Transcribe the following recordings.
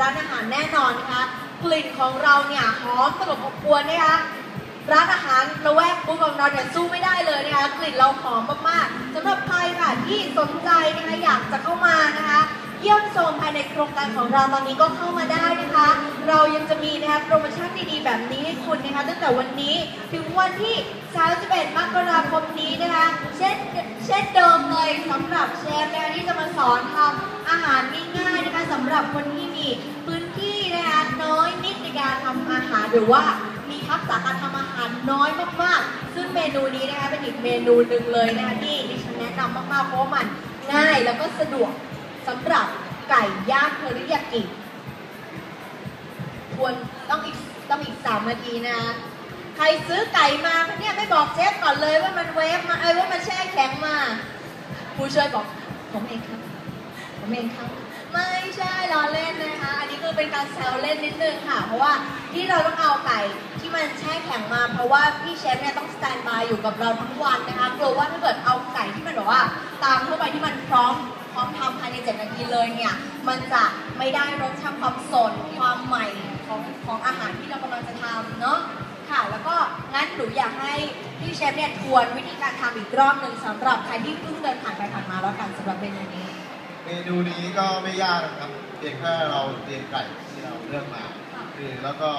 ร้านอาหารแน่นอนนะคะกลิ่นของเราเนี่ยหอมตลบอบอวนนะคะร้านอาหารละแวกบุ๊กของเราเนี่ยสู้ไม่ได้เลยนะคะกลิ่นเราหอมมากๆสำหรับใครค่ะที่สนใจนะคะอยากจะเข้ามานะคะ เยี่ยมชมภายในโครงการของเราตอนนี้ก็เข้ามาได้นะคะ เรายังจะมีนะคะโปรโมชั่นดีๆ แบบนี้ให้คุณนะคะตั้งแต่วันนี้ถึงวันที่ 31 มกราคมนี้นะคะ เช่นเช่นเดิมเลยสำหรับเชฟนะคะที่จะมาสอนทำอาหารง่ายๆนะคะสำหรับคนที่มีพื้นที่นะคะน้อยนิดในการทำอาหารหรือว่ามีทักษะการทำอาหารน้อยมากๆ ซึ่งเมนูนี้นะคะเป็นอีกเมนูหนึ่งเลยนะคะที่ดิฉันแนะนำมากๆเพราะมันง่ายแล้วก็สะดวกสำหรับไก่ย่างเทอริยากิ ควรต้องอีกต้องอีกสามนาทีนะ ใครซื้อไก่มาเนี่ยไม่บอกเชฟก่อนเลยว่ามันเวฟมาเอ้ว่ามันแช่แข็งมา ผู้ช่วยบอกผมเองครับ ผมเองครับ ไม่ใช่ล้อเล่นนะคะ อันนี้คือเป็นการแซวเล่นนิดนึงค่ะ เพราะว่าที่เราต้องเอาไก่ที่มันแช่แข็งมา เพราะว่าพี่เชฟเนี่ยต้องสแตนบายอยู่กับเราทั้งวันนะคะกลัวว่าถ้าเกิดเอาไก่ที่มันแบบว่า ตามเข้าไปที่มันพร้อมพร้อมทำภายใน 7 นาทีเลยเนี่ย มันจะไม่ได้รสชาติความสดความใหม่ ของของอาหารที่เรากำลังจะทำเนาะค่ะ แล้วก็งั้นหนูอยากให้พี่เชฟเนี่ยทวนวิธีการทำอีกรอบหนึ่งสำหรับใครที่เพิ่งเดินผ่านไปผ่านมาแล้วกันสำหรับเมนูนี้ เมนูนี้ก็ไม่ยากนะครับเพียงแค่เราเตรียมไก่ที่เราเลือกมาค่ะคือแล้วก็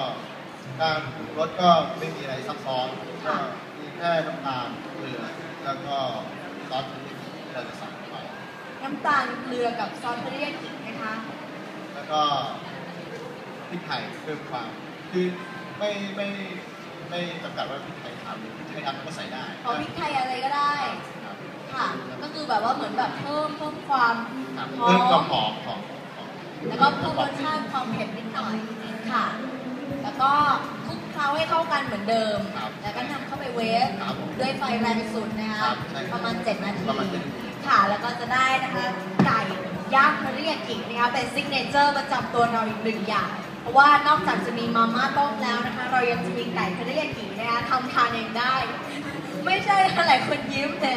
การปรุงรสก็ไม่มีอะไรซับซ้อนก็ค่ะมีแค่น้ำตาลเกลือแล้วก็ซอสที่เราจะใส่ลงไปน้ำตาลเกลือกับซอสเทอริยากินะคะ แล้วก็ พริกไทยเพิ่มความ คือไม่ไม่ไม่จำกัดว่าพริกไทยขาวหรือพริกไทยดำก็ใส่ได้ขอพริกไทยอะไรก็ได้ ครับค่ะ ก็คือแบบว่าเหมือนแบบเพิ่มเพิ่มความครับหอเพิ่มความมหอมของของแล้วก็เพิ่มรสชาติความเผ็ดนิดหน่อยค่ะ แล้วก็คลุกเคล้าให้เข้ากันเหมือนเดิมครับแล้วก็นำเข้าไปเวฟครับผม ด้วยไฟแรงสุดนะคคะรับใช่ประมาณ 7 นาที ประมาณ7นาที ค่ะ แล้วก็จะได้นะคะไก่ย่างเทอริยากินะคะเป็นซิกเนเจอร์ประจำตัวเราอีกหนึ่งอย่างเพ ราะว่านอกจากจะมีมาม่าต้มแล้วนะคะ เรายังจะมีไก่เทอริยากินะคะทำทานเองได้ ไม่ใช่หลายคนยิ้มแท้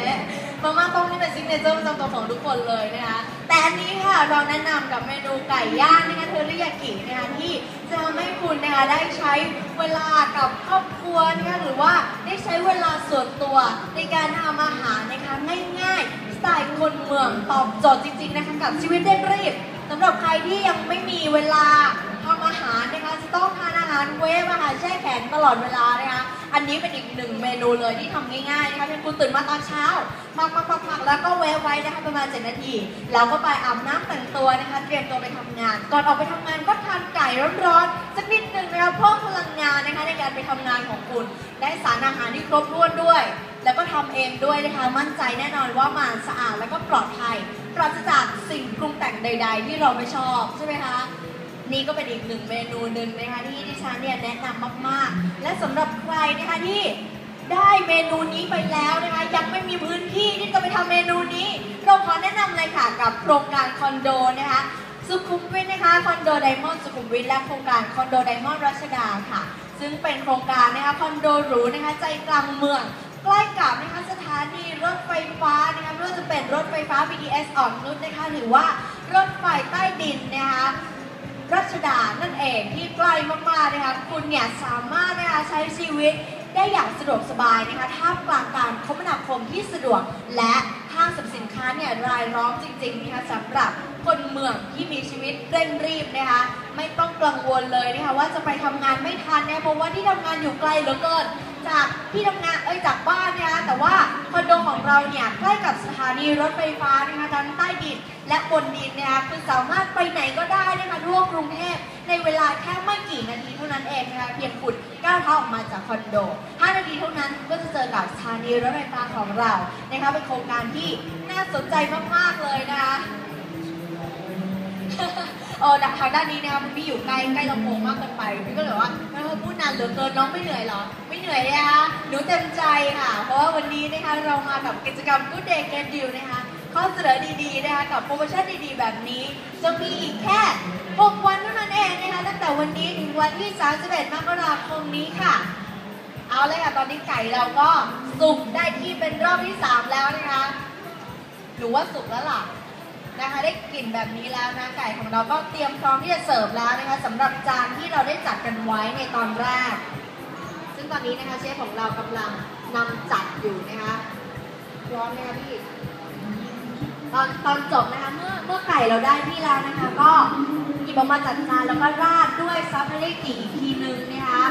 มาม่าต้มนี่เป็นซิกเนเจอร์ประจำตัวของทุกคนเลยนะคะแต่อันนี้ค่ะเราแนะนำกับเมนูไก่ย่างนะคะเทอริยากินะคะที่จะทำให้คุณนะคะได้ใช้เวลากับครอบครัวนะคะหรือว่าได้ใช้เวลาส่วนตัวในการทำอาหารนะคะง่ายๆสไตล์คนเมืองตอบโจทย์จริงๆนะคะกับชีวิตเร่งรีบสำหรับใครที่ยังไม่มีเวลาานเวฟอาหารแช่แข็งตลอดเวลานะคะอันนี้เป็นอีกหนึ่งเมนูเลยที่ทำง่ายๆนะคะเพียงคุณตื่นมาตอนเช้าพักพักพักพักแล้วก็เวฟไว้นะคะประมาณ7นาทีแล้วก็ไปอาบน้ำแต่งตัวนะคะเตรียมตัวไปทำงาน ก่อนออกไปทำงานก็ทานไก่ร้อนๆสักนิดหนึ่งนะคะเพิ่มพลังงานนะคะในการไปทำงานของคุณ ได้สารอาหารที่ครบถ้วนด้วย แล้วก็ทำเองด้วยนะคะมั่นใจแน่นอนว่ามันสะอาดแล้วก็ปลอดภัยปราศจากสิ่งปรุงแต่งใด ๆ ที่เราไม่ชอบใช่ไหมคะ นี่ก็เป็นอีกหนึ่งเมนูหนึ่งนะคะที่ดิฉันเนี่ยแนะนำมากๆ และสำหรับใครนะคะที่ได้เมนูนี้ไปแล้วนะคะยังไม่มีพื้นที่ที่จะไปทำเมนูนี้เราขอแนะนำเลยค่ะกับโครงการคอนโดนะคะสุขุมวิทนะคะคอนโดไดมอนด์สุขุมวิทและโครงการคอนโดไดมอนด์รัชดาค่ะ ซึ่งเป็นโครงการนะคะคอนโดหรูนะคะใจกลางเมืองใกล้กับนะคะสถานีรถไฟฟ้านะคะไม่ว่าจะเป็นรถไฟฟ้า BTS อ่อนนุชนะคะหรือว่ารถไฟใต้ดินนะคะ รัชดานั่นเองที่ใกล้มากๆนะคะคุณเนี่ยสามารถนะคะใช้ชีวิตได้อย่างสะดวกสบายนะคะท่ามกลางการคมนาคมที่สะดวก และห้างสรรพสินค้าเนี่ยรายล้อมจริงๆนะคะสำหรับคนเมืองที่มีชีวิตเร่งรีบนะคะ ไม่ต้องกังวลเลยนะคะว่าจะไปทำงานไม่ทันนะคะเพราะว่าที่ทำงานอยู่ไกลเหลือเกินจากที่ทำงานเอ้ยจากบ้านนะคะแต่ว่าคอนโด ของเราเนี่ยใกล้กับสถานีรถไฟฟ้านะคะทั้งใต้ดินและบนดินนะคะคือสามารถไปไหนก็ได้นะคะทั่วกรุงเทพในเวลาแค่ไม่กี่นาทีเท่านั้นเองนะคะเพียงคุณก้าวเท้าออกมาจากคอนโด 5 นาทีเท่านั้นก็จะเจอกับสถานีรถไฟฟ้าของเรานะคะเป็นโครงการที่น่าสนใจมากๆเลยนะคะเออทางด้านนี้นะคะมันพี่อยู่ใกล้ใกล้ลำโพงมากเกินไปพี่ก็เลยว่าไม่พูดนานเหลือเกินน้องไม่เหนื่อยหรอ ไม่เหนื่อยนะคะ หนูเต็มใจค่ะ เพราะว่าวันนี้นะคะเรามากับกิจกรรม Good Day Get Deal นะคะ ข้อเสนอดีๆนะคะกับโปรโมชั่นดีๆ แบบนี้ จะมีอีกแค่ 6 วันเท่านั้นเองนะคะ ตั้งแต่วันนี้ถึงวันที่ 31 มกราคมนี้ค่ะ เอาเลยค่ะ ตอนนี้ไก่เราก็สุกได้ที่เป็นรอบที่ 3 แล้วนะคะหนูว่าสุกแล้วล่ะนะคะได้กลิ่นแบบนี้แล้วนะไก่ของเราก็เตรียมพร้อมที่จะเสิร์ฟแล้วนะคะสำหรับจานที่เราได้จัดกันไว้ในตอนแรก ตอนนี้นะคะเชฟของเรากำลังนำจัดอยู่นะคะร้อนไหมคะพี่ตอนตอนจบนะคะเมื่อเมื่อไก่เราได้ที่แล้วนะคะ ก็หยิบออกมาจัดจานแล้วก็ราดด้วยซอสทะเลกี่อีกทีนึงนะคะ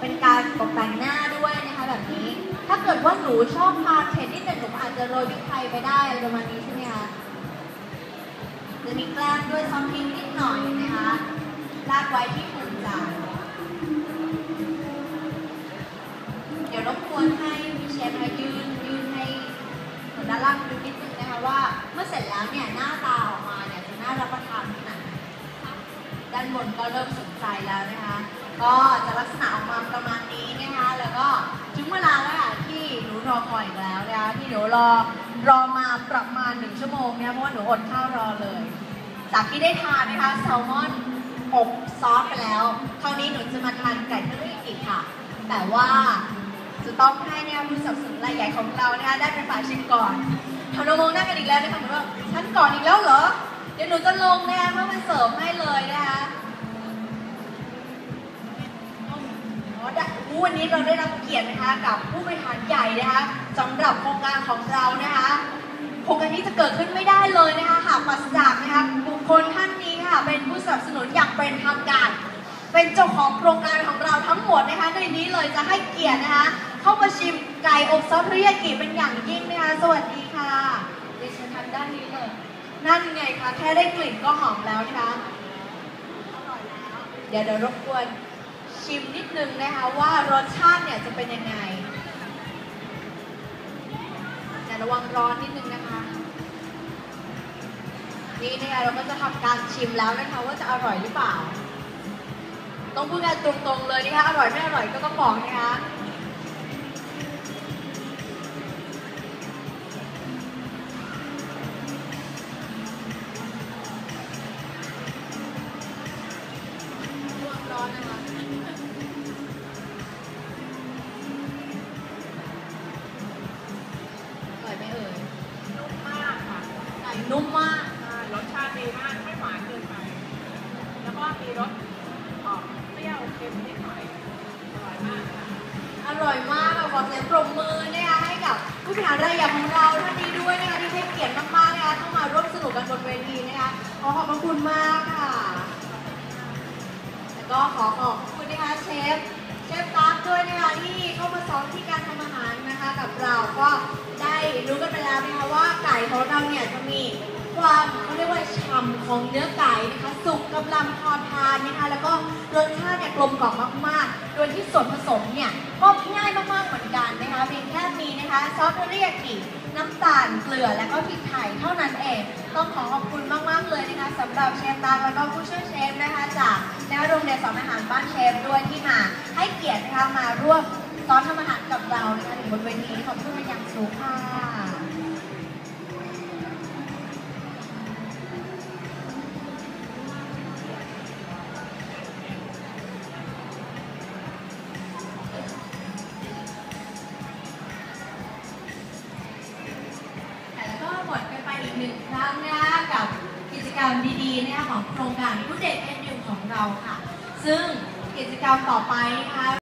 เป็นการตกแต่งหน้าด้วยนะคะแบบนี้ ถ้าเกิดว่าหนูชอบทานเผ็ดนิดหนึ่งหนูอาจจะโรยพริกไทยไปได้ประมาณนี้ใช่ไหมคะจะมีแกล้มด้วยซอสพริกนิดหน่อยนะคะราดไว้ที่หมุม เนี่ยหน้าตาออกมาเนี่ยจะน่ารับประทานขนาดไหนด้านบนก็เริ่มสนใจแล้วนะคะ ก็จะลักษณะออกมาประมาณนี้นะคะ แล้วก็ถึงเวลาแล้วค่ะที่หนูรอคอยอีกแล้วนะคะที่หนูรอรอมาประมาณหนึ่งชั่วโมงเนี่ยเพราะว่าหนูอดข้าวรอเลย จากที่ได้ทานนะคะแซลมอนอบซอสไปแล้ว คราวนี้หนูจะมาทานไก่ทะเลอีกค่ะ แต่ว่าจะต้องให้เนี่ยผู้สนับสนุนรายใหญ่ของเรานะคะได้เป็นฝ่ายชิมก่อน ทำนมงนั่งกันอีกแล้วนะคะเหมือนว่าฉันก่อนอีกแล้วเหรอ เดี๋ยวหนูจะลงนะคะเพื่อมาเสร์ฟให้เลยนะคะอ๋อได้วันนี้เราได้รับเกียรตินะคะกับผู้บริหารใหญ่นะคะสำหรับโครงการของเรานะคะโครงการนี้จะเกิดขึ้นไม่ได้เลยนะคะหากปราศจากนะคะบุคคลท่านนี้ค่ะเป็นผู้สนับสนุนอย่างเป็นทางการ เป็นเจ้าของโครงการของเราทั้งหมดนะคะในนี้เลยจะให้เกียรตินะคะ เข้ามาชิมไก่อบซอสเทริยากิเป็นอย่างยิ่งนะคะ สวัสดีค่ะดิฉันทางด้านนี้เลยนั่นไงคะแค่ได้กลิ่นก็หอมแล้วนะคะอร่อยแล้วเดี๋ยวเดี๋ยวรบกวนชิมนิดนึงนะคะว่ารสชาติเนี่ยจะเป็นยังไงแต่ระวังร้อนนิดนึงนะคะ นี่นะคะเราก็จะทำการชิมแล้วนะคะว่าจะอร่อยหรือเปล่า ต้องพูดกันตรงๆเลยนะคะอร่อยไม่อร่อยก็ต้องบอกนะคะ รสชาติดีมากไม่หวานเกินไป แล้วก็มีรสออกเปรี้ยวเค็มนิดหน่อยอร่อยมากค่ะ อร่อยมากค่ะขอเสียงปรบมือนะคะให้กับผู้บริหารรายใหญ่ของเราท่านนี้ด้วยนะคะที่ให้เกียรติมากๆนะคะเข้ามาร่วมสนุกกันบนเวทีนะคะขอขอบพระคุณมากค่ะ แล้วก็ขอขอบคุณนะคะเชฟเชฟตั๊กด้วยนะคะที่เข้ามาสอนที่การทำอาหารนะคะกับเราก็ได้รู้กันไปแล้วนะคะว่าไก่ของเราเนี่ยจะมี ความเขาเรียกว่าฉ่ำของเนื้อไก่นะคะ สุกกำลังพอทานนะคะ แล้วก็รสชาติเนี่ยกลมกล่อมมากๆ โดยที่ส่วนผสมเนี่ยก็ง่ายมากๆเหมือนกันนะคะเพียงแค่มีนะคะซอสเทอริยากิน้ำตาลเกลือและก็พริกไทยเท่านั้นเอง ต้องขอขอบคุณมากๆเลยนะคะสำหรับเชฟตั๊กแล้วก็ผู้ช่วยเชฟนะคะจากแนวโรงเรียนสอนอาหารบ้านเชฟด้วยที่มา ให้เกียรตินะคะมาร่วมสอนทำอาหารกับเรานะคะถึงบนเวทีขอบคุณเป็นอย่างสูงค่ะ รรมดีๆนะคะของโครงการผู้เด็กเอ็นยูของเราค่ะ ซึ่งกิจกรรมต่อไปนะคะ